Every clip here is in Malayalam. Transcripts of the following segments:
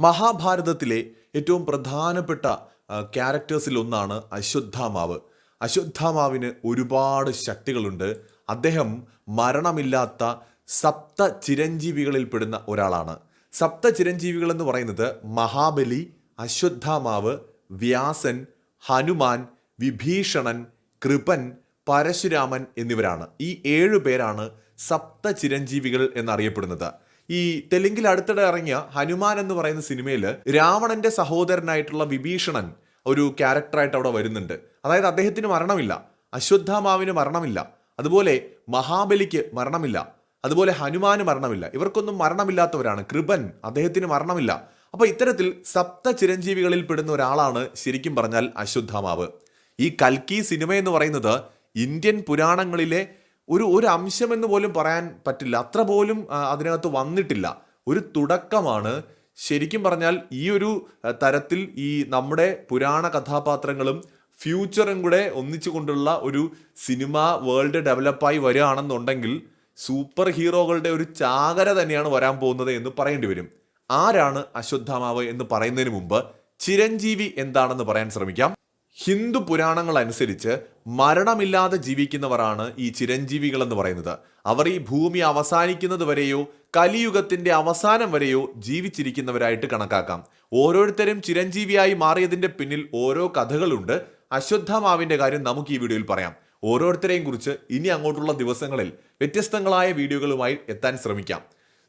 മഹാഭാരതത്തിലെ ഏറ്റവും പ്രധാനപ്പെട്ട ക്യാരക്ടേഴ്സിൽ ഒന്നാണ് അശ്വത്ഥാമാവ്. അശ്വത്ഥാമാവിന് ഒരുപാട് ശക്തികളുണ്ട്. അദ്ദേഹം മരണമില്ലാത്ത സപ്ത ചിരഞ്ജീവികളിൽ പെടുന്ന ഒരാളാണ്. സപ്ത ചിരഞ്ജീവികൾ എന്ന് പറയുന്നത് മഹാബലി അശ്വത്ഥാമാവ് വ്യാസൻ ഹനുമാൻ വിഭീഷണൻ കൃപൻ പരശുരാമൻ എന്നിവരാണ്. ഈ ഏഴു പേരാണ് സപ്ത ചിരഞ്ജീവികൾ എന്നറിയപ്പെടുന്നത്. ഈ തെലുങ്കിൽ അടുത്തിടെ ഇറങ്ങിയ ഹനുമാൻ എന്ന് പറയുന്ന സിനിമയിൽ രാവണന്റെ സഹോദരനായിട്ടുള്ള വിഭീഷണൻ ഒരു ക്യാരക്ടറായിട്ട് അവിടെ വരുന്നുണ്ട്. അതായത് അദ്ദേഹത്തിന് മരണമില്ല. അശ്വത്ഥാമാവിന് മരണമില്ല. അതുപോലെ മഹാബലിക്ക് മരണമില്ല. അതുപോലെ ഹനുമാന് മരണമില്ല. ഇവർക്കൊന്നും മരണമില്ലാത്തവരാണ്. കൃപൻ അദ്ദേഹത്തിന് മരണമില്ല. അപ്പൊ ഇത്തരത്തിൽ സപ്ത ചിരഞ്ജീവികളിൽ പെടുന്ന ഒരാളാണ് ശരിക്കും പറഞ്ഞാൽ അശ്വത്ഥാമാവ് ഈ കൽക്കി സിനിമ എന്ന് പറയുന്നത് ഇന്ത്യൻ പുരാണങ്ങളിലെ ഒരു ഒരു അംശം എന്ന് പോലും പറയാൻ പറ്റില്ല. അത്ര പോലും അതിനകത്ത് വന്നിട്ടില്ല. ഒരു തുടക്കമാണ്. ശരിക്കും പറഞ്ഞാൽ ഈ ഒരു തരത്തിൽ ഈ നമ്മുടെ പുരാണ കഥാപാത്രങ്ങളും ഫ്യൂച്ചറും കൂടെ ഒന്നിച്ചു കൊണ്ടുള്ള ഒരു സിനിമ വേൾഡ് ഡെവലപ്പായി വരികയാണെന്നുണ്ടെങ്കിൽ സൂപ്പർ ഹീറോകളുടെ ഒരു ചാകര തന്നെയാണ് വരാൻ പോകുന്നത് എന്ന് പറയേണ്ടി വരും. ആരാണ് അശ്വത്ഥാമാവ് എന്ന് പറയുന്നതിന് മുമ്പ് ചിരഞ്ജീവി എന്താണെന്ന് പറയാൻ ശ്രമിക്കാം. ഹിന്ദു പുരാണങ്ങൾ അനുസരിച്ച് മരണമില്ലാതെ ജീവിക്കുന്നവരാണ് ഈ ചിരഞ്ജീവികൾ എന്ന് പറയുന്നത്. അവർ ഈ ഭൂമി അവസാനിക്കുന്നത് വരെയോ കലിയുഗത്തിന്റെ അവസാനം വരെയോ ജീവിച്ചിരിക്കുന്നവരായിട്ട് കണക്കാക്കാം. ഓരോരുത്തരും ചിരഞ്ജീവിയായി മാറിയതിന്റെ പിന്നിൽ ഓരോ കഥകളുണ്ട്. അശ്വത്ഥമാവിന്റെ കാര്യം നമുക്ക് ഈ വീഡിയോയിൽ പറയാം. ഓരോരുത്തരെയും കുറിച്ച് ഇനി അങ്ങോട്ടുള്ള ദിവസങ്ങളിൽ വ്യത്യസ്തങ്ങളായ വീഡിയോകളുമായി എത്താൻ ശ്രമിക്കാം.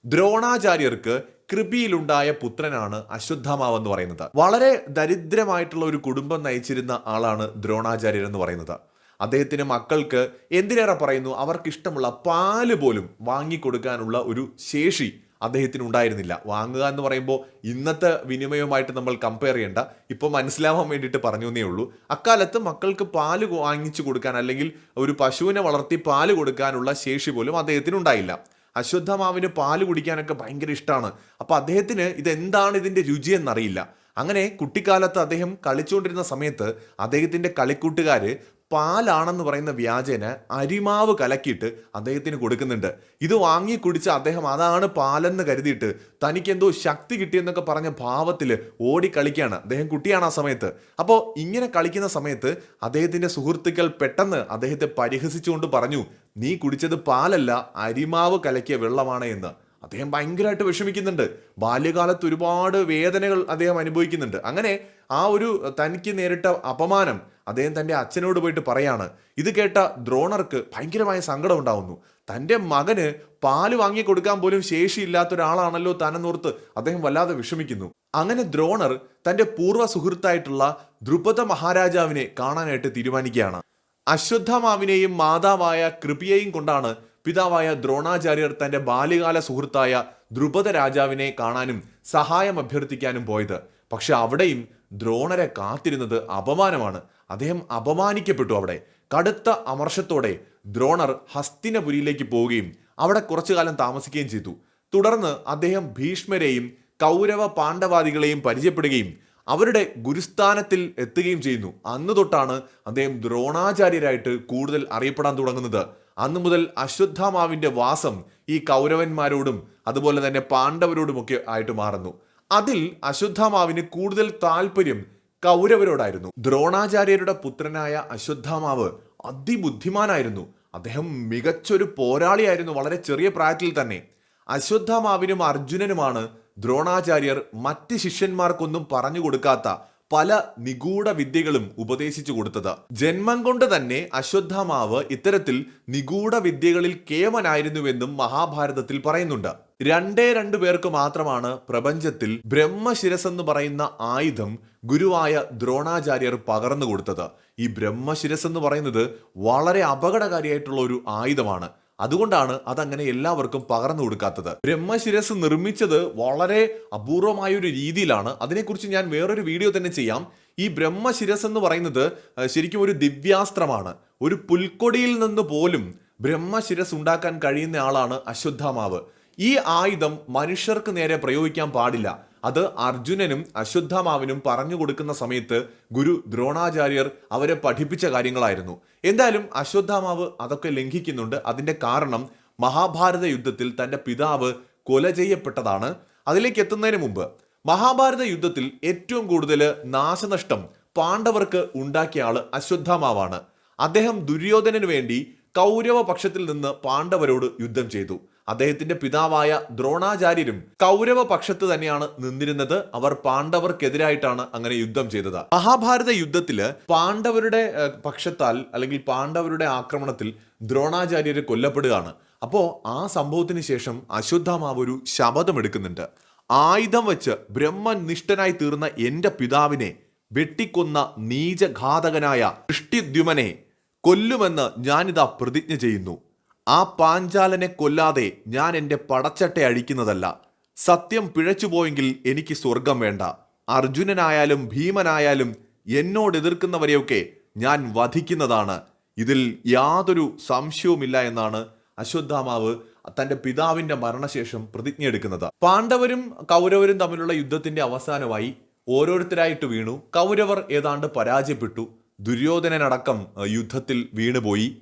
ദ്രോണാചാര്യർക്ക് കൃപിയിലുണ്ടായ പുത്രനാണ് അശ്വത്ഥാമാവ് എന്ന് പറയുന്നത്. വളരെ ദരിദ്രമായിട്ടുള്ള ഒരു കുടുംബം നയിച്ചിരുന്ന ആളാണ് ദ്രോണാചാര്യർ എന്ന് പറയുന്നത്. അദ്ദേഹത്തിന് മക്കൾക്ക് എന്തിനേറെ പറയുന്നു? അവർക്കിഷ്ടമുള്ള പാൽ പോലും വാങ്ങിക്കൊടുക്കാനുള്ള ഒരു ശേഷി അദ്ദേഹത്തിന് ഉണ്ടായിരുന്നില്ല. വാങ്ങുക എന്ന് പറയുമ്പോൾ ഇന്നത്തെ വിനിമയവുമായിട്ട് നമ്മൾ കമ്പയർ ചെയ്യേണ്ട ഇപ്പോൾ മനസ്സിലാവാൻ വേണ്ടിയിട്ട് പറഞ്ഞു എന്നേ ഉള്ളൂ. അക്കാലത്ത് മക്കൾക്ക് പാൽ വാങ്ങിച്ചു കൊടുക്കാൻ അല്ലെങ്കിൽ ഒരു പശുവിനെ വളർത്തി പാൽ കൊടുക്കാനുള്ള ശേഷി പോലും അദ്ദേഹത്തിന് ഉണ്ടായില്ല. അശ്വത്ഥമാവിന് പാൽ കുടിക്കാനൊക്കെ ഭയങ്കര ഇഷ്ടമാണ് അപ്പോൾ അദ്ദേഹത്തിന് ഇതെന്താണ് ഇതിന്റെ രുചി എന്നറിയില്ല. അങ്ങനെ കുട്ടിക്കാലത്ത് അദ്ദേഹം കളിച്ചുകൊണ്ടിരുന്ന സമയത്ത് അദ്ദേഹത്തിന്റെ കളിക്കൂട്ടുകാർ പാലാണെന്ന് പറയുന്ന വ്യാജേന അരിമാവ് കലക്കിയിട്ട് അദ്ദേഹത്തിന് കൊടുക്കുന്നുണ്ട്. ഇത് വാങ്ങി കുടിച്ച് അദ്ദേഹം അതാണ് പാലെന്ന് കരുതിയിട്ട് തനിക്ക് എന്തോ ശക്തി കിട്ടിയെന്നൊക്കെ പറഞ്ഞ ഭാവത്തിൽ ഓടി കളിക്കുകയാണ് അദ്ദേഹം കുട്ടിയാണ് ആ സമയത്ത്. അപ്പോൾ ഇങ്ങനെ കളിക്കുന്ന സമയത്ത് അദ്ദേഹത്തിന്റെ സുഹൃത്തുക്കൾ പെട്ടെന്ന് അദ്ദേഹത്തെ പരിഹസിച്ചുകൊണ്ട് പറഞ്ഞു നീ കുടിച്ചത് പാലല്ല അരിമാവ് കലക്കിയ വെള്ളമാണ് എന്ന്. അദ്ദേഹം ഭയങ്കരമായിട്ട് വിഷമിക്കുന്നുണ്ട്. ബാല്യകാലത്ത് ഒരുപാട് വേദനകൾ അദ്ദേഹം അനുഭവിക്കുന്നുണ്ട്. അങ്ങനെ ആ ഒരു തനിക്ക് നേരിട്ട അപമാനം അദ്ദേഹം തന്റെ അച്ഛനോട് പോയിട്ട് പറയാണ്. ഇത് കേട്ട ദ്രോണർക്ക് ഭയങ്കരമായ സങ്കടം ഉണ്ടാവുന്നു. തന്റെ മകന് പാൽ വാങ്ങി കൊടുക്കാൻ പോലും ശേഷിയില്ലാത്ത ഒരാളാണല്ലോ താനെന്നോർത്ത് അദ്ദേഹം വല്ലാതെ വിഷമിക്കുന്നു. അങ്ങനെ ദ്രോണർ തന്റെ പൂർവ സുഹൃത്തായിട്ടുള്ള ദ്രുപദ മഹാരാജാവിനെ കാണാനായിട്ട് തീരുമാനിക്കുകയാണ്. അശ്വത്ഥമാവിനെയും മാതാവായ കൃപിയെയും കൊണ്ടാണ് പിതാവായ ദ്രോണാചാര്യർ തന്റെ ബാല്യകാല സുഹൃത്തായ ദ്രുപദ രാജാവിനെ കാണാനും സഹായം അഭ്യർത്ഥിക്കാനും പോയത്. പക്ഷെ അവിടെയും ദ്രോണരെ കാത്തിരുന്നത് അപമാനമാണ്. അദ്ദേഹം അപമാനിക്കപ്പെട്ടു അവിടെ. കടുത്ത അമർഷത്തോടെ ദ്രോണർ ഹസ്തിനപുരിയിലേക്ക് പോവുകയും അവിടെ കുറച്ചു കാലം താമസിക്കുകയും ചെയ്തു. തുടർന്ന് അദ്ദേഹം ഭീഷ്മരെയും കൗരവ പാണ്ഡവാദികളെയും പരിചയപ്പെടുകയും അവരുടെ ഗുരുസ്ഥാനത്തിൽ എത്തുകയും ചെയ്യുന്നു. അന്ന് തൊട്ടാണ് അദ്ദേഹം ദ്രോണാചാര്യരായിട്ട് കൂടുതൽ അറിയപ്പെടാൻ തുടങ്ങുന്നത്. അന്നു മുതൽ അശ്വത്ഥാമാവിന്റെ വാസം ഈ കൗരവന്മാരോടും അതുപോലെ തന്നെ പാണ്ഡവരോടുമൊക്കെ ആയിട്ട് മാറുന്നു. അതിൽ അശ്വത്ഥാമാവിന് കൂടുതൽ താല്പര്യം കൗരവരോടായിരുന്നു. ദ്രോണാചാര്യരുടെ പുത്രനായ അശ്വത്ഥാമാവ് അതിബുദ്ധിമാനായിരുന്നു. അദ്ദേഹം മികച്ചൊരു പോരാളിയായിരുന്നു വളരെ ചെറിയ പ്രായത്തിൽ തന്നെ. അശ്വത്ഥാമാവിനും അർജുനനുമാണ് ദ്രോണാചാര്യർ മറ്റ് ശിഷ്യന്മാർക്കൊന്നും പറഞ്ഞു കൊടുക്കാത്ത പല നിഗൂഢ വിദ്യകളും ഉപദേശിച്ചു കൊടുത്തത്. ജന്മം കൊണ്ട് തന്നെ അശ്വത്ഥമാവ് ഇത്തരത്തിൽ നിഗൂഢ വിദ്യകളിൽ കേമനായിരുന്നുവെന്നും മഹാഭാരതത്തിൽ പറയുന്നുണ്ട്. രണ്ടേ രണ്ടു പേർക്ക് മാത്രമാണ് പ്രപഞ്ചത്തിൽ ബ്രഹ്മശിരസ് എന്ന് പറയുന്ന ആയുധം ഗുരുവായ ദ്രോണാചാര്യർ പകർന്നു കൊടുത്തത്. ഈ ബ്രഹ്മശിരസ് എന്ന് പറയുന്നത് വളരെ അപകടകാരിയായിട്ടുള്ള ഒരു ആയുധമാണ്. അതുകൊണ്ടാണ് അതങ്ങനെ എല്ലാവർക്കും പകർന്നു കൊടുക്കാത്തത്. ബ്രഹ്മശിരസ് നിർമ്മിച്ചത് വളരെ അപൂർവമായ ഒരു രീതിയിലാണ്. അതിനെക്കുറിച്ച് ഞാൻ വേറൊരു വീഡിയോ തന്നെ ചെയ്യാം. ഈ ബ്രഹ്മശിരസ് എന്ന് പറയുന്നത് ശരിക്കും ഒരു ദിവ്യാസ്ത്രമാണ്. ഒരു പുൽക്കൊടിയിൽ നിന്ന് പോലും ബ്രഹ്മശിരസ് ഉണ്ടാക്കാൻ കഴിയുന്ന ആളാണ് അശ്വത്ഥാമാവ്. ഈ ആയുധം മനുഷ്യർക്ക് നേരെ പ്രയോഗിക്കാൻ പാടില്ല. അത് അർജുനനും അശ്വത്ഥാമാവിനും പറഞ്ഞു കൊടുക്കുന്ന സമയത്ത് ഗുരു ദ്രോണാചാര്യർ അവരെ പഠിപ്പിച്ച കാര്യങ്ങളായിരുന്നു. എന്തായാലും അശ്വത്ഥാമാവ് അതൊക്കെ ലംഘിക്കുന്നുണ്ട്. അതിന്റെ കാരണം മഹാഭാരത യുദ്ധത്തിൽ തന്റെ പിതാവ് കൊല ചെയ്യപ്പെട്ടതാണ്. അതിലേക്ക് എത്തുന്നതിന് മുമ്പ് മഹാഭാരത യുദ്ധത്തിൽ ഏറ്റവും കൂടുതൽ നാശനഷ്ടം പാണ്ഡവർക്ക് ഉണ്ടാക്കിയ ആൾ അശ്വത്ഥാമാവാണ്. അദ്ദേഹം ദുര്യോധനന് വേണ്ടി കൗരവ പക്ഷത്തിൽ നിന്ന് പാണ്ഡവരോട് യുദ്ധം ചെയ്തു. അദ്ദേഹത്തിന്റെ പിതാവായ ദ്രോണാചാര്യരും കൗരവ പക്ഷത്ത് തന്നെയാണ് നിന്നിരുന്നത്. അവർ പാണ്ഡവർക്കെതിരായിട്ടാണ് അങ്ങനെ യുദ്ധം ചെയ്തത്. മഹാഭാരത യുദ്ധത്തിൽ പാണ്ഡവരുടെ പക്ഷത്താൽ അല്ലെങ്കിൽ പാണ്ഡവരുടെ ആക്രമണത്തിൽ ദ്രോണാചാര്യർ കൊല്ലപ്പെടുകയാണ്. അപ്പോ ആ സംഭവത്തിന് ശേഷം അശ്വത്ഥാമാവ് ഒരു ശപഥമെടുക്കുന്നുണ്ട്. ആയുധം വെച്ച് ബ്രഹ്മനിഷ്ഠനായി തീർന്ന എന്റെ പിതാവിനെ വെട്ടിക്കൊന്ന നീചഘാതകനായ ദൃഷ്ടിദ്യുമനെ കൊല്ലുമെന്ന് ഞാനിതാ പ്രതിജ്ഞ ചെയ്യുന്നു. ആ പാഞ്ചാലനെ കൊല്ലാതെ ഞാൻ എന്റെ പടച്ചട്ട അഴിക്കുന്നതല്ല. സത്യം പിഴച്ചുപോയെങ്കിൽ എനിക്ക് സ്വർഗം വേണ്ട. അർജുനനായാലും ഭീമനായാലും എന്നോട് എതിർക്കുന്നവരെയൊക്കെ ഞാൻ വധിക്കുന്നതാണ്. ഇതിൽ യാതൊരു സംശയവുമില്ല എന്നാണ് അശ്വത്ഥാമാവ് തന്റെ പിതാവിന്റെ മരണശേഷം പ്രതിജ്ഞ എടുക്കുന്നത്. പാണ്ഡവരും കൗരവരും തമ്മിലുള്ള യുദ്ധത്തിന്റെ അവസാനമായി ഓരോരുത്തരായിട്ട് വീണു. കൗരവർ ഏതാണ്ട് പരാജയപ്പെട്ടു. ദുര്യോധനനടക്കം യുദ്ധത്തിൽ വീണുപോയി.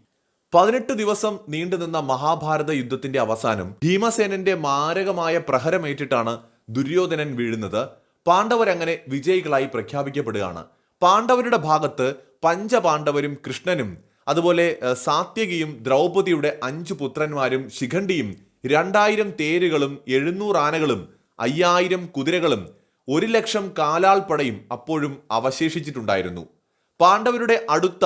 പതിനെട്ട് ദിവസം നീണ്ടുനിന്ന മഹാഭാരത യുദ്ധത്തിന്റെ അവസാനം ഭീമസേനന്റെ മാരകമായ പ്രഹരമേറ്റിട്ടാണ് ദുര്യോധനൻ വീഴുന്നത്. പാണ്ഡവരങ്ങനെ വിജയികളായി പ്രഖ്യാപിക്കപ്പെടുകയാണ്. പാണ്ഡവരുടെ ഭാഗത്ത് പഞ്ചപാണ്ഡവരും കൃഷ്ണനും അതുപോലെ സാത്യകിയും ദ്രൗപദിയുടെ അഞ്ചു പുത്രന്മാരും ശിഖണ്ഡിയും രണ്ടായിരം തേരുകളും എഴുന്നൂറ് ആനകളും അയ്യായിരം കുതിരകളും ഒരു ലക്ഷം കാലാൾപ്പടയും അപ്പോഴും അവശേഷിച്ചിട്ടുണ്ടായിരുന്നു. പാണ്ഡവരുടെ അടുത്ത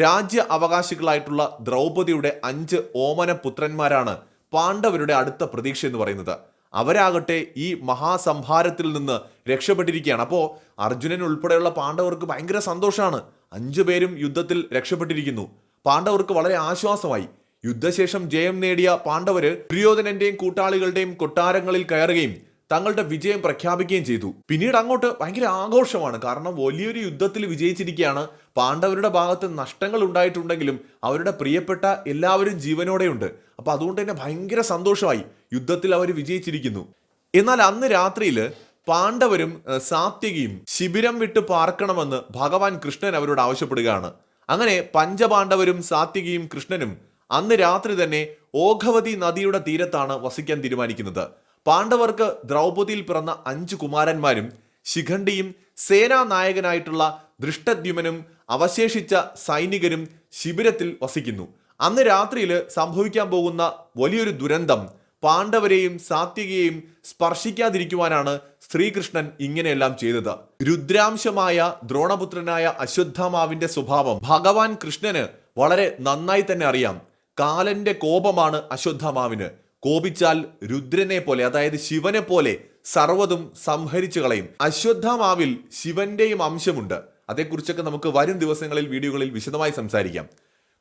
രാജ്യ അവകാശികളായിട്ടുള്ള ദ്രൗപദിയുടെ അഞ്ച് ഓമന പുത്രന്മാരാണ് പാണ്ഡവരുടെ അടുത്ത പ്രതീക്ഷ എന്ന് പറയുന്നത്. അവരാകട്ടെ ഈ മഹാസംഹാരത്തിൽ നിന്ന് രക്ഷപ്പെട്ടിരിക്കുകയാണ്. അപ്പോൾ അർജുനൻ ഉൾപ്പെടെയുള്ള പാണ്ഡവർക്ക് ഭയങ്കര സന്തോഷമാണ്. അഞ്ചു പേരും യുദ്ധത്തിൽ രക്ഷപ്പെട്ടിരിക്കുന്നു. പാണ്ഡവർക്ക് വളരെ ആശ്വാസമായി. യുദ്ധശേഷം ജയം നേടിയ പാണ്ഡവര് ദുര്യോധനന്റെയും കൂട്ടാളികളുടെയും കൊട്ടാരങ്ങളിൽ കയറുകയും തങ്ങളുടെ വിജയം പ്രഖ്യാപിക്കുകയും ചെയ്തു. പിന്നീട് അങ്ങോട്ട് ഭയങ്കര ആഘോഷമാണ്. കാരണം വലിയൊരു യുദ്ധത്തിൽ വിജയിച്ചിരിക്കുകയാണ് പാണ്ഡവരുടെ ഭാഗത്ത് നഷ്ടങ്ങൾ ഉണ്ടായിട്ടുണ്ടെങ്കിലും അവരുടെ പ്രിയപ്പെട്ട എല്ലാവരും ജീവനോടെയുണ്ട്. അപ്പൊ അതുകൊണ്ട് തന്നെ ഭയങ്കര സന്തോഷമായി യുദ്ധത്തിൽ അവർ വിജയിച്ചിരിക്കുന്നു. എന്നാൽ അന്ന് രാത്രിയിൽ പാണ്ഡവരും സാത്യകിയും ശിബിരം വിട്ട് പാർക്കണമെന്ന് ഭഗവാൻ കൃഷ്ണൻ അവരോട് ആവശ്യപ്പെടുകയാണ്. അങ്ങനെ പഞ്ചപാണ്ഡവരും സാത്യകിയും കൃഷ്ണനും അന്ന് രാത്രി തന്നെ ഓഘവതി നദിയുടെ തീരത്താണ് വസിക്കാൻ തീരുമാനിക്കുന്നത്. പാണ്ഡവർക്ക് ദ്രൗപതിയിൽ പിറന്ന അഞ്ച് കുമാരന്മാരും ശിഖണ്ഡിയും സേനാനായകനായിട്ടുള്ള ദൃഷ്ടദ്യുമനും അവശേഷിച്ച സൈനികരും ശിബിരത്തിൽ വസിക്കുന്നു. അന്ന് രാത്രിയിൽ സംഭവിക്കാൻ പോകുന്ന വലിയൊരു ദുരന്തം പാണ്ഡവരെയും സാത്വികയെയും സ്പർശിക്കാതിരിക്കുവാനാണ് ശ്രീകൃഷ്ണൻ ഇങ്ങനെയെല്ലാം ചെയ്തത്. രുദ്രാംശമായ ദ്രോണപുത്രനായ അശ്വത്ഥാമാവിന്റെ സ്വഭാവം ഭഗവാൻ കൃഷ്ണന് വളരെ നന്നായി തന്നെ അറിയാം. കാലന്റെ കോപമാണ് അശ്വത്ഥാമാവിന്. കോപിച്ചാൽ രുദ്രനെ പോലെ അതായത് ശിവനെ പോലെ സർവതും സംഹരിച്ചു കളയും. അശ്വത്ഥാമാവിൽ ശിവന്റെയും അംശമുണ്ട്. അതേക്കുറിച്ചൊക്കെ നമുക്ക് വരും ദിവസങ്ങളിൽ വീഡിയോകളിൽ വിശദമായി സംസാരിക്കാം.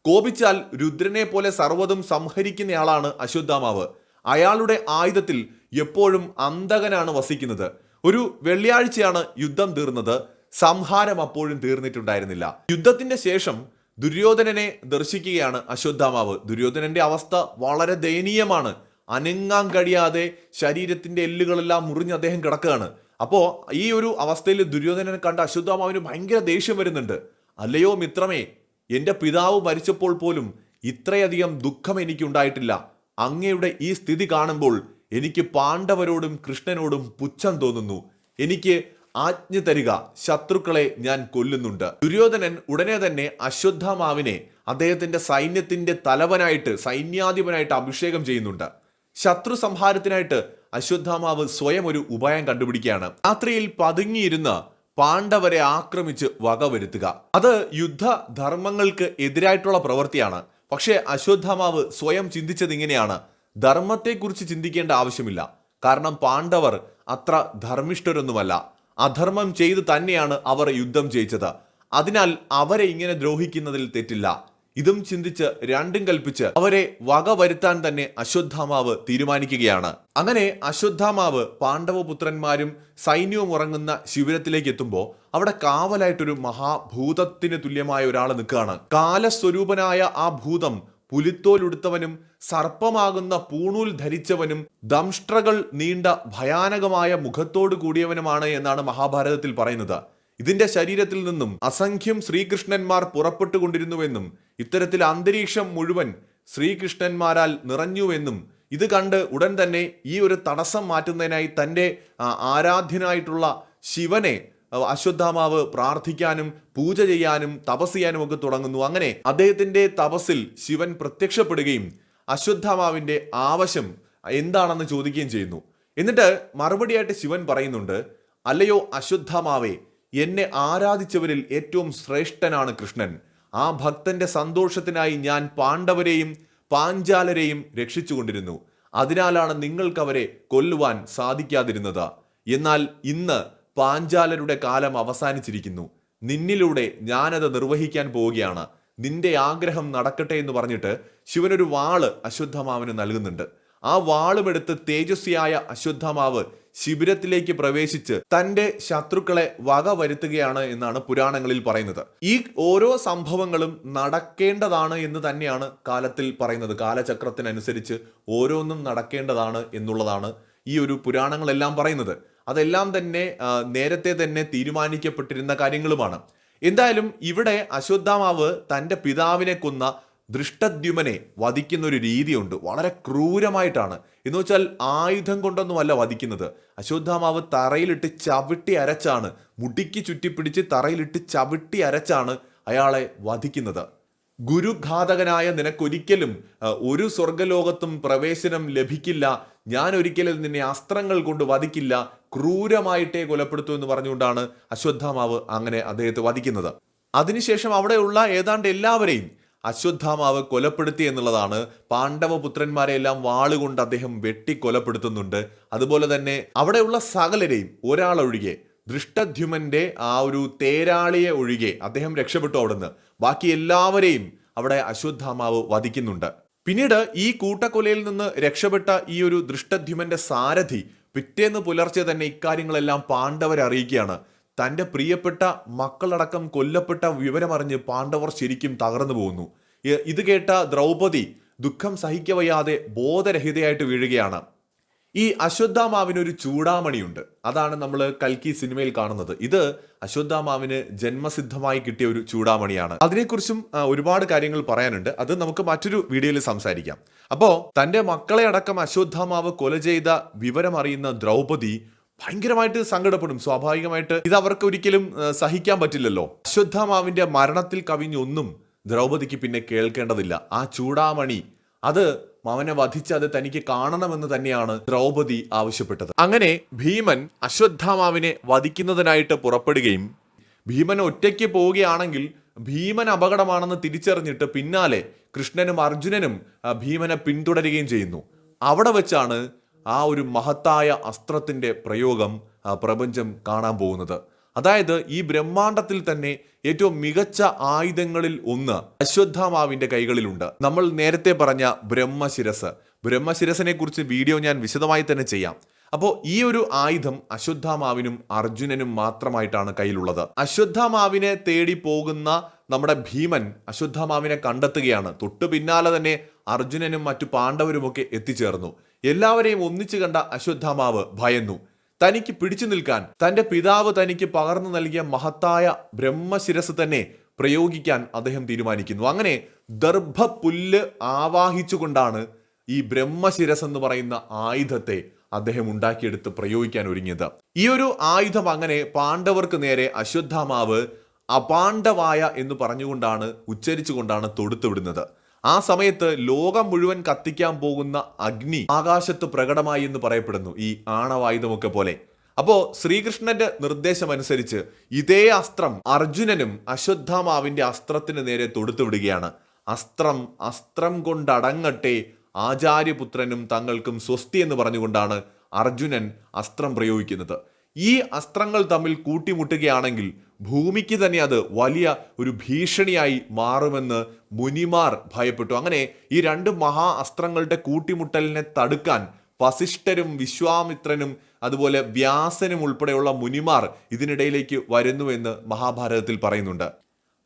കോപിച്ചാൽ രുദ്രനെ പോലെ സർവതും സംഹരിക്കുന്നയാളാണ് അശ്വത്ഥാമാവ്. അയാളുടെ ആയുധത്തിൽ എപ്പോഴും അന്തകനാണ് വസിക്കുന്നത്. ഒരു വെള്ളിയാഴ്ചയാണ് യുദ്ധം തീർന്നത്. സംഹാരം അപ്പോഴും തീർന്നിട്ടുണ്ടായിരുന്നില്ല. യുദ്ധത്തിന്റെ ശേഷം ദുര്യോധനനെ ദർശിക്കുകയാണ് അശ്വത്ഥാമാവ്. ദുര്യോധനന്റെ അവസ്ഥ വളരെ ദയനീയമാണ്. അനങ്ങാൻ കഴിയാതെ ശരീരത്തിന്റെ എല്ലുകളെല്ലാം മുറിഞ്ഞ് അദ്ദേഹം കിടക്കുകയാണ്. അപ്പോൾ ഈ ഒരു അവസ്ഥയിൽ ദുര്യോധനനെ കണ്ട അശ്വത്ഥാമാവിന് ഭയങ്കര ദേഷ്യം വരുന്നുണ്ട്. അല്ലയോ മിത്രമേ എന്റെ പിതാവ് മരിച്ചപ്പോൾ പോലും ഇത്രയധികം ദുഃഖം എനിക്കുണ്ടായിട്ടില്ല. അങ്ങയുടെ ഈ സ്ഥിതി കാണുമ്പോൾ എനിക്ക് പാണ്ഡവരോടും കൃഷ്ണനോടും പുച്ഛം തോന്നുന്നു. എനിക്ക് ആജ്ഞ തരിക ശത്രുക്കളെ ഞാൻ കൊല്ലുന്നുണ്ട്. ദുര്യോധനൻ ഉടനെ തന്നെ അശ്വത്ഥാമാവിനെ അദ്ദേഹത്തിന്റെ സൈന്യത്തിന്റെ തലവനായിട്ട് സൈന്യാധിപനായിട്ട് അഭിഷേകം ചെയ്യുന്നുണ്ട്. ശത്രു സംഹാരത്തിനായിട്ട് അശ്വത്ഥാമാവ് സ്വയം ഒരു ഉപായം കണ്ടുപിടിക്കുകയാണ്. രാത്രിയിൽ പതുങ്ങിയിരുന്ന് പാണ്ഡവരെ ആക്രമിച്ച് വകവരുത്തുക അത് യുദ്ധ ധർമ്മങ്ങൾക്ക് എതിരായിട്ടുള്ള പ്രവൃത്തിയാണ്. പക്ഷേ അശ്വത്ഥാമാവ് സ്വയം ചിന്തിച്ചത് ഇങ്ങനെയാണ്. ധർമ്മത്തെക്കുറിച്ച് ചിന്തിക്കേണ്ട ആവശ്യമില്ല. കാരണം പാണ്ഡവർ അത്ര ധർമ്മിഷ്ഠരൊന്നുമല്ല. അധർമ്മം ചെയ്ത് തന്നെയാണ് അവർ യുദ്ധം ജയിച്ചത്. അതിനാൽ അവരെ ഇങ്ങനെ ദ്രോഹിക്കുന്നതിൽ തെറ്റില്ല. ഇതും ചിന്തിച്ച് രണ്ടും കൽപ്പിച്ച് അവരെ വക വരുത്താൻ തന്നെ അശ്വത്ഥാമാവ് തീരുമാനിക്കുകയാണ്. അങ്ങനെ അശ്വത്ഥാമാവ് പാണ്ഡവപുത്രന്മാരും സൈന്യവും ഉറങ്ങുന്ന ശിബിരത്തിലേക്ക് എത്തുമ്പോൾ അവിടെ കാവലായിട്ടൊരു മഹാഭൂതത്തിന് തുല്യമായ ഒരാൾ നിൽക്കുകയാണ്. കാലസ്വരൂപനായ ആ ഭൂതം പുലിത്തോലുടുത്തവനും സർപ്പമാകുന്ന പൂണൂൽ ധരിച്ചവനും ദംഷ്ട്രകൾ നീണ്ട ഭയാനകമായ മുഖത്തോടു കൂടിയവനുമാണ് എന്നാണ് മഹാഭാരതത്തിൽ പറയുന്നത്. ഇതിന്റെ ശരീരത്തിൽ നിന്നും അസംഖ്യം ശ്രീകൃഷ്ണന്മാർ പുറപ്പെട്ടുകൊണ്ടിരുന്നുവെന്നും ഇത്തരത്തിൽ അന്തരീക്ഷം മുഴുവൻ ശ്രീകൃഷ്ണന്മാരാൽ നിറഞ്ഞുവെന്നും ഇത് കണ്ട് ഉടൻ തന്നെ ഈ ഒരു തടസ്സം മാറ്റുന്നതിനായി തന്റെ ആരാധ്യനായിട്ടുള്ള ശിവനെ അശ്വത്ഥാമാവ് പ്രാർത്ഥിക്കാനും പൂജ ചെയ്യാനും തപസ് ചെയ്യാനും ഒക്കെ തുടങ്ങുന്നു. അങ്ങനെ അദ്ദേഹത്തിന്റെ തപസ്സിൽ ശിവൻ പ്രത്യക്ഷപ്പെടുകയും അശ്വത്ഥാമാവിന്റെ ആവശ്യം എന്താണെന്ന് ചോദിക്കുകയും ചെയ്യുന്നു. എന്നിട്ട് മറുപടിയായിട്ട് ശിവൻ പറയുന്നുണ്ട് അല്ലയോ അശ്വത്ഥാമാവേ എന്നെ ആരാധിച്ചവരിൽ ഏറ്റവും ശ്രേഷ്ഠനാണ് കൃഷ്ണൻ. ആ ഭക്തന്റെ സന്തോഷത്തിനായി ഞാൻ പാണ്ഡവരെയും പാഞ്ചാലരെയും രക്ഷിച്ചുകൊണ്ടിരുന്നു. അതിനാലാണ് നിങ്ങൾക്ക് അവരെ കൊല്ലുവാൻ സാധിക്കാതിരുന്നത്. എന്നാൽ ഇന്ന് പാഞ്ചാലരുടെ കാലം അവസാനിച്ചിരിക്കുന്നു. നിന്നിലൂടെ ഞാനത് നിർവഹിക്കാൻ പോവുകയാണ്. നിന്റെ ആഗ്രഹം നടക്കട്ടെ എന്ന് പറഞ്ഞിട്ട് ശിവനൊരു വാൾ അശ്വത്ഥമാവിന് നൽകുന്നുണ്ട്. ആ വാളുമെടുത്ത് തേജസ്വിയായ അശ്വത്ഥമാവ് ശിബിരത്തിലേക്ക് പ്രവേശിച്ച് തന്റെ ശത്രുക്കളെ വക വരുത്തുകയാണ് എന്നാണ് പുരാണങ്ങളിൽ പറയുന്നത്. ഈ ഓരോ സംഭവങ്ങളും നടക്കേണ്ടതാണ് എന്ന് തന്നെയാണ് കാലത്തിൽ പറയുന്നത്. കാലചക്രത്തിനനുസരിച്ച് ഓരോന്നും നടക്കേണ്ടതാണ് എന്നുള്ളതാണ് ഈ ഒരു പുരാണങ്ങളെല്ലാം പറയുന്നത്. അതെല്ലാം തന്നെ നേരത്തെ തന്നെ തീരുമാനിക്കപ്പെട്ടിരുന്ന കാര്യങ്ങളുമാണ്. എന്തായാലും ഇവിടെ അശ്വത്ഥാമാവ് തന്റെ പിതാവിനെ കൊന്ന ദൃഷ്ടദ്യുമനെ വധിക്കുന്ന ഒരു രീതിയുണ്ട്. വളരെ ക്രൂരമായിട്ടാണ്. എന്ന് വെച്ചാൽ ആയുധം കൊണ്ടൊന്നുമല്ല വധിക്കുന്നത്. അശ്വത്ഥാമാവ് തറയിലിട്ട് ചവിട്ടി അരച്ചാണ്. മുടിക്ക് ചുറ്റിപ്പിടിച്ച് തറയിലിട്ട് ചവിട്ടി അരച്ചാണ് അയാളെ വധിക്കുന്നത്. ഗുരുഘാതകനായ നിനക്കൊരിക്കലും ഒരു സ്വർഗലോകത്തും പ്രവേശനം ലഭിക്കില്ല. ഞാൻ ഒരിക്കലും നിന്നെ അസ്ത്രങ്ങൾ കൊണ്ട് വധിക്കില്ല. ക്രൂരമായിട്ടേ കൊലപ്പെടുത്തൂ എന്ന് പറഞ്ഞുകൊണ്ടാണ് അശ്വത്ഥാമാവ് അങ്ങനെ അദ്ദേഹത്തെ വധിക്കുന്നത്. അതിനുശേഷം അവിടെയുള്ള ഏതാണ്ട് എല്ലാവരെയും അശ്വത്ഥാമാവ് കൊലപ്പെടുത്തി എന്നുള്ളതാണ്. പാണ്ഡവപുത്രന്മാരെ എല്ലാം വാളുകൊണ്ട് അദ്ദേഹം വെട്ടി കൊലപ്പെടുത്തുന്നുണ്ട്. അതുപോലെ തന്നെ അവിടെയുള്ള സകലരെയും ഒരാളൊഴികെ ദൃഷ്ടധ്യുമന്റെ ആ ഒരു തേരാളിയെ ഒഴികെ അദ്ദേഹം രക്ഷപ്പെട്ടു അവിടുന്ന്. ബാക്കി എല്ലാവരെയും അവിടെ അശ്വത്ഥാമാവ് വധിക്കുന്നുണ്ട്. പിന്നീട് ഈ കൂട്ടക്കൊലയിൽ നിന്ന് രക്ഷപ്പെട്ട ഈ ഒരു ദൃഷ്ടധ്യുമന്റെ സാരഥി പിറ്റേന്ന് പുലർച്ചെ തന്നെ ഇക്കാര്യങ്ങളെല്ലാം പാണ്ഡവരെ അറിയിക്കുകയാണ്. തന്റെ പ്രിയപ്പെട്ട മക്കളടക്കം കൊല്ലപ്പെട്ട വിവരമറിഞ്ഞ് പാണ്ഡവർ ശരിക്കും തകർന്നു പോകുന്നു. ഇത് കേട്ട ദ്രൗപദി ദുഃഖം സഹിക്കവയ്യാതെ ബോധരഹിതയായിട്ട് വീഴുകയാണ്. ഈ അശ്വത്ഥാമാവിന് ഒരു ചൂടാമണിയുണ്ട്. അതാണ് നമ്മൾ കൽക്കി സിനിമയിൽ കാണുന്നത്. ഇത് അശ്വത്ഥാമാവിന് ജന്മസിദ്ധമായി കിട്ടിയ ഒരു ചൂടാമണിയാണ്. അതിനെക്കുറിച്ചും ഒരുപാട് കാര്യങ്ങൾ പറയാനുണ്ട്. അത് നമുക്ക് മറ്റൊരു വീഡിയോയിൽ സംസാരിക്കാം. അപ്പോൾ തന്റെ മക്കളെ അടക്കം അശ്വത്ഥാമാവ് കൊല ചെയ്ത വിവരമറിയുന്ന ദ്രൗപദി ഭയങ്കരമായിട്ട് സങ്കടപ്പെടും. സ്വാഭാവികമായിട്ട് ഇത് അവർക്ക് ഒരിക്കലും സഹിക്കാൻ പറ്റില്ലല്ലോ. അശ്വത്ഥാമാവിന്റെ മരണത്തിൽ കവിഞ്ഞൊന്നും ദ്രൗപദിക്ക് പിന്നെ കേൾക്കേണ്ടതില്ല. ആ ചൂടാമണി അത് മാവനെ വധിച്ച് അത് തനിക്ക് കാണണമെന്ന് തന്നെയാണ് ദ്രൗപദി ആവശ്യപ്പെട്ടത്. അങ്ങനെ ഭീമൻ അശ്വത്ഥാമാവിനെ വധിക്കുന്നതിനായിട്ട് പുറപ്പെടുകയും ഭീമൻ ഒറ്റയ്ക്ക് പോവുകയാണെങ്കിൽ ഭീമൻ അപകടമാണെന്ന് തിരിച്ചറിഞ്ഞിട്ട് പിന്നാലെ കൃഷ്ണനും അർജുനനും ഭീമനെ പിന്തുടരുകയും ചെയ്യുന്നു. അവിടെ വെച്ചാണ് ആ ഒരു മഹത്തായ അസ്ത്രത്തിന്റെ പ്രയോഗം പ്രപഞ്ചം കാണാൻ പോകുന്നത്. അതായത് ഈ ബ്രഹ്മാണ്ടത്തിൽ തന്നെ ഏറ്റവും മികച്ച ആയുധങ്ങളിൽ ഒന്ന് അശ്വത്ഥാമാവിന്റെ കൈകളിലുണ്ട്. നമ്മൾ നേരത്തെ പറഞ്ഞ ബ്രഹ്മശിരസ്. ബ്രഹ്മശിരസിനെ കുറിച്ച് വീഡിയോ ഞാൻ വിശദമായി തന്നെ ചെയ്യാം. അപ്പോൾ ഈ ഒരു ആയുധം അശ്വത്ഥാമാവിനും അർജുനനും മാത്രമായിട്ടാണ് കയ്യിലുള്ളത്. അശ്വത്ഥാമാവിനെ തേടി പോകുന്ന നമ്മുടെ ഭീമൻ അശ്വത്ഥാമാവിനെ കണ്ടെത്തുകയാണ്. തൊട്ടു പിന്നാലെ തന്നെ അർജുനനും മറ്റു പാണ്ഡവരുമൊക്കെ എത്തിച്ചേർന്നു. എല്ലാവരെയും ഒന്നിച്ചു കണ്ട അശ്വത്ഥാമാവ് ഭയന്നു. തനിക്ക് പിടിച്ചു നിൽക്കാൻ തന്റെ പിതാവ് തനിക്ക് പകർന്നു നൽകിയ മഹത്തായ ബ്രഹ്മശിരസ് തന്നെ പ്രയോഗിക്കാൻ അദ്ദേഹം തീരുമാനിക്കുന്നു. അങ്ങനെ ദർഭപുല്ല് ആവാഹിച്ചുകൊണ്ടാണ് ഈ ബ്രഹ്മശിരസ് എന്ന് പറയുന്ന ആയുധത്തെ അദ്ദേഹം ഉണ്ടാക്കിയെടുത്ത് പ്രയോഗിക്കാൻ ഒരുങ്ങിയത്. ഈ ഒരു ആയുധം അങ്ങനെ പാണ്ഡവർക്ക് നേരെ അശ്വത്ഥാമാവ് അപാണ്ഡവായ എന്ന് പറഞ്ഞുകൊണ്ടാണ് ഉച്ചരിച്ചുകൊണ്ടാണ് തൊടുത്തുവിടുന്നത് ആ സമയത്ത് ലോകം മുഴുവൻ കത്തിക്കാൻ പോകുന്ന അഗ്നി ആകാശത്ത് പ്രകടമായി എന്ന് പറയപ്പെടുന്നു ഈ ആണവായുധമൊക്കെ പോലെ. അപ്പോ ശ്രീകൃഷ്ണന്റെ നിർദ്ദേശമനുസരിച്ച് ഇതേ അസ്ത്രം അർജുനനും അശ്വത്ഥാമാവിന്റെ അസ്ത്രത്തിന് നേരെ തൊടുത്തുവിടുകയാണ് അസ്ത്രം അസ്ത്രം കൊണ്ടടങ്ങട്ടെ ആചാര്യപുത്രനും തങ്ങൾക്കും സ്വസ്തി എന്ന് പറഞ്ഞുകൊണ്ടാണ് അർജുനൻ അസ്ത്രം പ്രയോഗിക്കുന്നത്. ഈ അസ്ത്രങ്ങൾ തമ്മിൽ കൂട്ടിമുട്ടുകയാണെങ്കിൽ ഭൂമിക്ക് തന്നെ അത് വലിയ ഒരു ഭീഷണിയായി മാറുമെന്ന് മുനിമാർ ഭയപ്പെട്ടു. അങ്ങനെ ഈ രണ്ട് മഹാ അസ്ത്രങ്ങളുടെ കൂട്ടിമുട്ടലിനെ തടുക്കാൻ വസിഷ്ഠരും വിശ്വാമിത്രനും അതുപോലെ വ്യാസനും ഉൾപ്പെടെയുള്ള മുനിമാർ ഇതിനിടയിലേക്ക് വരുന്നുവെന്ന് മഹാഭാരതത്തിൽ പറയുന്നുണ്ട്.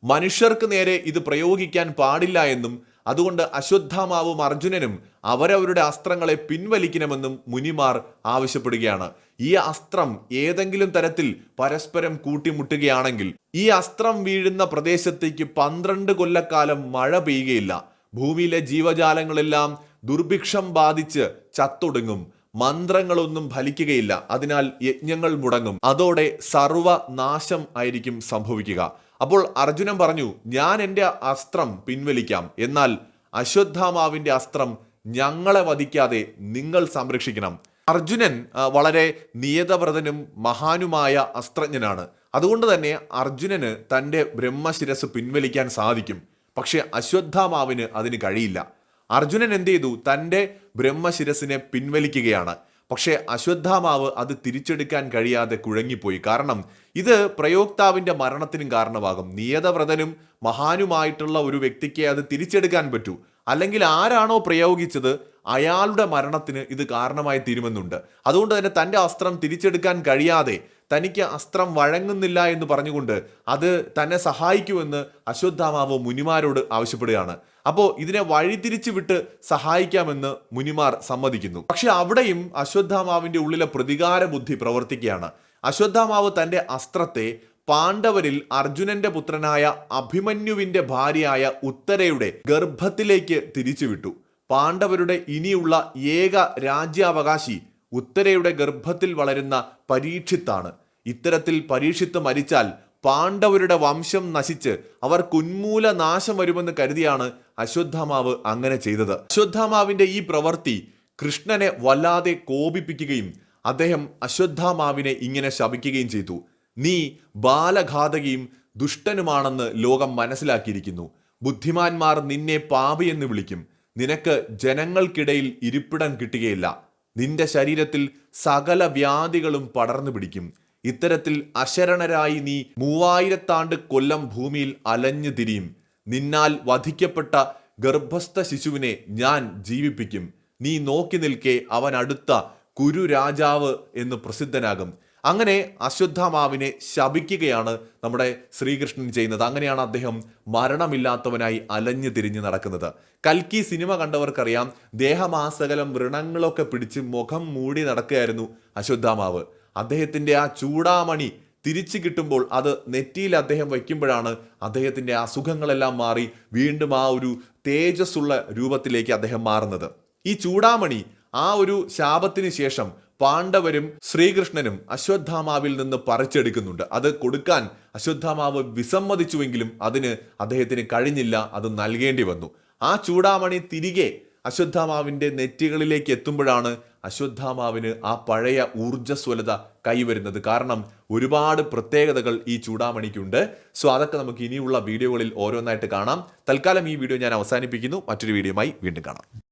മനുഷ്യർക്ക് നേരെ ഇത് പ്രയോഗിക്കാൻ പാടില്ല എന്നും അതുകൊണ്ട് അശ്വത്ഥാമാവും അർജുനനും അവരവരുടെ അസ്ത്രങ്ങളെ പിൻവലിക്കണമെന്നും മുനിമാർ ആവശ്യപ്പെടുകയാണ്. ഈ അസ്ത്രം ഏതെങ്കിലും തരത്തിൽ പരസ്പരം കൂട്ടിമുട്ടുകയാണെങ്കിൽ ഈ അസ്ത്രം വീഴുന്ന പ്രദേശത്തേക്ക് പന്ത്രണ്ട് കൊല്ലക്കാലം മഴ പെയ്യുകയില്ല. ഭൂമിയിലെ ജീവജാലങ്ങളെല്ലാം ദുർഭിക്ഷം ബാധിച്ച് ചത്തൊടുങ്ങും. മന്ത്രങ്ങളൊന്നും ഫലിക്കുകയില്ല. അതിനാൽ യജ്ഞങ്ങൾ മുടങ്ങും. അതോടെ സർവനാശം ആയിരിക്കും സംഭവിക്കുക. അപ്പോൾ അർജുനൻ പറഞ്ഞു ഞാൻ എന്റെ അസ്ത്രം പിൻവലിക്കാം. എന്നാൽ അശ്വത്ഥാമാവിന്റെ അസ്ത്രം ഞങ്ങളെ വധിക്കാതെ നിങ്ങൾ സംരക്ഷിക്കണം. അർജുനൻ വളരെ നിയതവ്രതനും മഹാനുമായ അസ്ത്രജ്ഞനാണ്. അതുകൊണ്ട് തന്നെ അർജുനന് തന്റെ ബ്രഹ്മശിരസ് പിൻവലിക്കാൻ സാധിക്കും. പക്ഷേ അശ്വത്ഥാമാവിന് അതിന് കഴിയില്ല. അർജുനൻ എന്ത് ചെയ്തു? തന്റെ ബ്രഹ്മശിരസിനെ പിൻവലിക്കുകയാണ്. പക്ഷേ അശ്വത്ഥാമാവ് അത് തിരിച്ചെടുക്കാൻ കഴിയാതെ കുഴങ്ങിപ്പോയി. കാരണം ഇത് പ്രയോക്താവിന്റെ മരണത്തിനും കാരണമാകും. നിയതവ്രതനും മഹാനുമായിട്ടുള്ള ഒരു വ്യക്തിക്ക് അത് തിരിച്ചെടുക്കാൻ പറ്റൂ. അല്ലെങ്കിൽ ആരാണോ പ്രയോഗിച്ചത് അയാളുടെ മരണത്തിന് ഇത് കാരണമായി തീരുമെന്നുണ്ട്. അതുകൊണ്ട് തന്നെ തന്റെ അസ്ത്രം തിരിച്ചെടുക്കാൻ കഴിയാതെ തനിക്ക് അസ്ത്രം വഴങ്ങുന്നില്ല എന്ന് പറഞ്ഞുകൊണ്ട് അത് തന്നെ സഹായിക്കുമെന്ന് അശ്വത്ഥാമാവ് മുനിമാരോട് ആവശ്യപ്പെടുകയാണ്. അപ്പോൾ ഇതിനെ വഴിതിരിച്ചു വിട്ട് സഹായിക്കാമെന്ന് മുനിമാർ സമ്മതിക്കുന്നു. പക്ഷെ അവിടെയും അശ്വത്ഥാമാവിന്റെ ഉള്ളിലെ പ്രതികാര ബുദ്ധി പ്രവർത്തിക്കുകയാണ്. അശ്വത്ഥാമാവ് തന്റെ അസ്ത്രത്തെ പാണ്ഡവരിൽ അർജുനന്റെ പുത്രനായ അഭിമന്യുവിന്റെ ഭാര്യയായ ഉത്തരയുടെ ഗർഭത്തിലേക്ക് തിരിച്ചുവിട്ടു. പാണ്ഡവരുടെ ഇനിയുള്ള ഏക രാജ്യാവകാശി ഉത്തരയുടെ ഗർഭത്തിൽ വളരുന്ന പരീക്ഷിത്താണ്. ഇത്തരത്തിൽ പരീക്ഷിത്ത് മരിച്ചാൽ പാണ്ഡവരുടെ വംശം നശിച്ച് അവർ കുന്മൂല നാശം വരുമെന്ന് കരുതിയാണ് അശ്വത്ഥാമാവ് അങ്ങനെ ചെയ്തത്. അശ്വത്ഥാമാവിന്റെ ഈ പ്രവൃത്തി കൃഷ്ണനെ വല്ലാതെ കോപിപ്പിക്കുകയും അദ്ദേഹം അശ്വത്ഥാമാവിനെ ഇങ്ങനെ ശപിക്കുകയും ചെയ്തു. നീ ബാലഘാതകിയും ദുഷ്ടനുമാണെന്ന് ലോകം മനസ്സിലാക്കിയിരിക്കുന്നു. ബുദ്ധിമാന്മാർ നിന്നെ പാപിയെന്ന് വിളിക്കും. നിനക്ക് ജനങ്ങൾക്കിടയിൽ ഇരിപ്പിടം കിട്ടുകയില്ല. നിന്റെ ശരീരത്തിൽ സകല വ്യാധികളും പടർന്നു പിടിക്കും. ഇത്തരത്തിൽ അശരണരായി നീ മൂവായിരത്താണ്ട് കൊല്ലം ഭൂമിയിൽ അലഞ്ഞു തിരിയും. നിന്നാൽ വധിക്കപ്പെട്ട ഗർഭസ്ഥ ശിശുവിനെ ഞാൻ ജീവിപ്പിക്കും. നീ നോക്കി നിൽക്കെ അവൻ അടുത്ത കുരു രാജാവ് എന്ന് പ്രസിദ്ധനാകും. അങ്ങനെ അശ്വത്ഥാമാവിനെ ശപിക്കുകയാണ് നമ്മുടെ ശ്രീകൃഷ്ണൻ ചെയ്യുന്നത്. അങ്ങനെയാണ് അദ്ദേഹം മരണമില്ലാത്തവനായി അലഞ്ഞു തിരിഞ്ഞ് നടക്കുന്നത്. കൽക്കി സിനിമ കണ്ടവർക്കറിയാം ദേഹമാസകലം വ്രണങ്ങളൊക്കെ പിടിച്ച് മുഖം മൂടി നടക്കുകയായിരുന്നു അശ്വത്ഥാമാവ്. അദ്ദേഹത്തിന്റെ ആ ചൂടാമണി തിരിച്ചു കിട്ടുമ്പോൾ അത് നെറ്റിയിൽ അദ്ദേഹം വയ്ക്കുമ്പോഴാണ് അദ്ദേഹത്തിന്റെ അസുഖങ്ങളെല്ലാം മാറി വീണ്ടും ആ ഒരു തേജസ്സുള്ള രൂപത്തിലേക്ക് അദ്ദേഹം മാറുന്നത്. ഈ ചൂടാമണി ആ ഒരു ശാപത്തിന് ശേഷം പാണ്ഡവരും ശ്രീകൃഷ്ണനും അശ്വത്ഥാമാവിൽ നിന്ന് പറിച്ചെടുക്കുന്നുണ്ട്. അത് കൊടുക്കാൻ അശ്വത്ഥാമാവ് വിസമ്മതിച്ചുവെങ്കിലും അതിന് അദ്ദേഹത്തിന് കഴിഞ്ഞില്ല അത് നൽകേണ്ടി വന്നു. ആ ചൂടാമണി തിരികെ അശ്വത്ഥാമാവിന്റെ നെറ്റികളിലേക്ക് എത്തുമ്പോഴാണ് അശ്വത്ഥാമാവിന് ആ പഴയ ഊർജസ്വലത കൈവരുന്നത്. കാരണം ഒരുപാട് പ്രത്യേകതകൾ ഈ ചൂടാമണിക്കുണ്ട്. സോ അതൊക്കെ നമുക്ക് ഇനിയുള്ള വീഡിയോകളിൽ ഓരോന്നായിട്ട് കാണാം. തൽക്കാലം ഈ വീഡിയോ ഞാൻ അവസാനിപ്പിക്കുന്നു. മറ്റൊരു വീഡിയോയുമായി വീണ്ടും കാണാം.